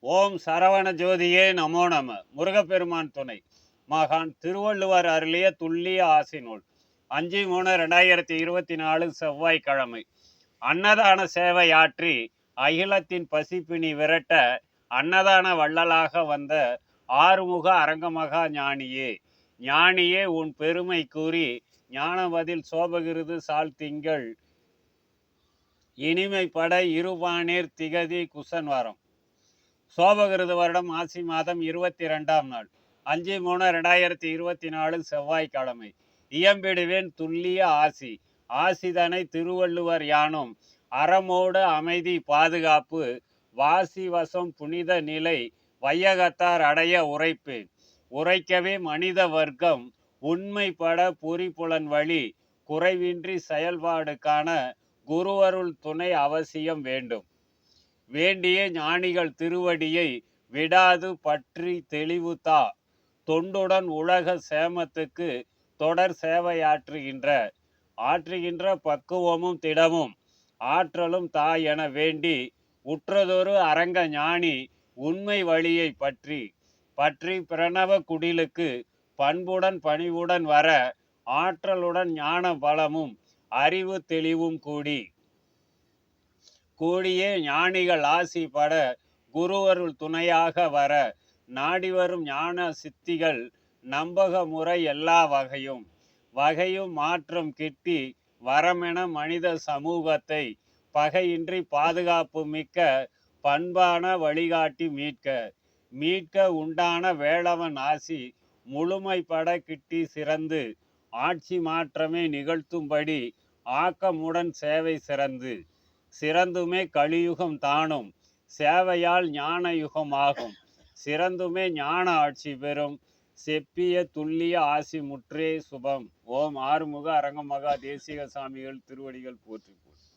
ஓம் சரவண ஜோதியே நமோ நம. முருகப்பெருமான் துணை. மகான் திருவள்ளுவர் அருளிய துல்லிய ஆசி நூல். அஞ்சு மூணு ரெண்டாயிரத்தி இருபத்தி நாலு செவ்வாய்க்கிழமை. அன்னதான சேவையாற்றி அகிலத்தின் பசிப்பினி விரட்ட அன்னதான வள்ளலாக வந்த ஆறுமுக அரங்கமகா ஞானியே. ஞானியே உன் பெருமை கூறி ஞானவதில் சோபகிருது சால் திங்கள். இனிமைப்பட இருபானேர் திகதி குசன் வரம் சோபகிருத வருடம் ஆசி மாதம் இருபத்தி ரெண்டாம் நாள். அஞ்சு மூணு ரெண்டாயிரத்தி இருபத்தி நாலு செவ்வாய்க்கிழமை. இயம்பிடுவேன் துல்லிய ஆசி. ஆசிதனை திருவள்ளுவர் யானும். அறமோடு அமைதி பாதுகாப்பு. வாசி வசம் புனித நிலை. வையகத்தார் அடைய உரைப்பேன் உரைக்கவே மனித வர்க்கம். உண்மைப்பட பொறிப்புலன் வழி. குறைவின்றி செயல்பாடு காண குருவருள் துணை அவசியம் வேண்டும். வேண்டிய ஞானிகள் திருவடியை விடாது பற்றி தெளிவுதா. தொண்டுடன் உலக சேமத்துக்கு தொடர் சேவையாற்றுகின்ற ஆற்றுகின்ற பக்குவமும் திடமும் ஆற்றலும் தா என வேண்டி உற்றதொரு அரங்க ஞானி உண்மை வழியை பற்றி பற்றி பிரணவ குடிலுக்கு பண்புடன் பணிவுடன் வர ஆற்றலுடன் ஞான பலமும் அறிவு தெளிவும் கூடி. கூடியே ஞானிகள் ஆசி பட குருவருள் துணையாக வர நாடி வரும் ஞான சித்திகள் நம்பக முறை எல்லா வகையும். வகையும் மாற்றம் கிட்டி வரமென மனித சமூகத்தை பகையின்றி பாதுகாப்பு மிக்க பண்பான வழிகாட்டி மீட்க. மீட்க உண்டான வேளவன் ஆசி முழுமைப்பட கிட்டி சிறந்து ஆட்சி மாற்றமே நிகழ்த்தும்படி ஆக்கமுடன் சேவை சிறந்து. சிறந்துமே கலியுகம் தானும் சேவையால் ஞான யுகம் ஆகும் சிறந்துமே ஞான ஆட்சி பெறும் செப்பிய துல்லிய ஆசி முற்றே சுபம். ஓம் ஆறுமுக அரங்கமகா தேசிக சாமிகள் திருவடிகள் போற்றி போற்றி.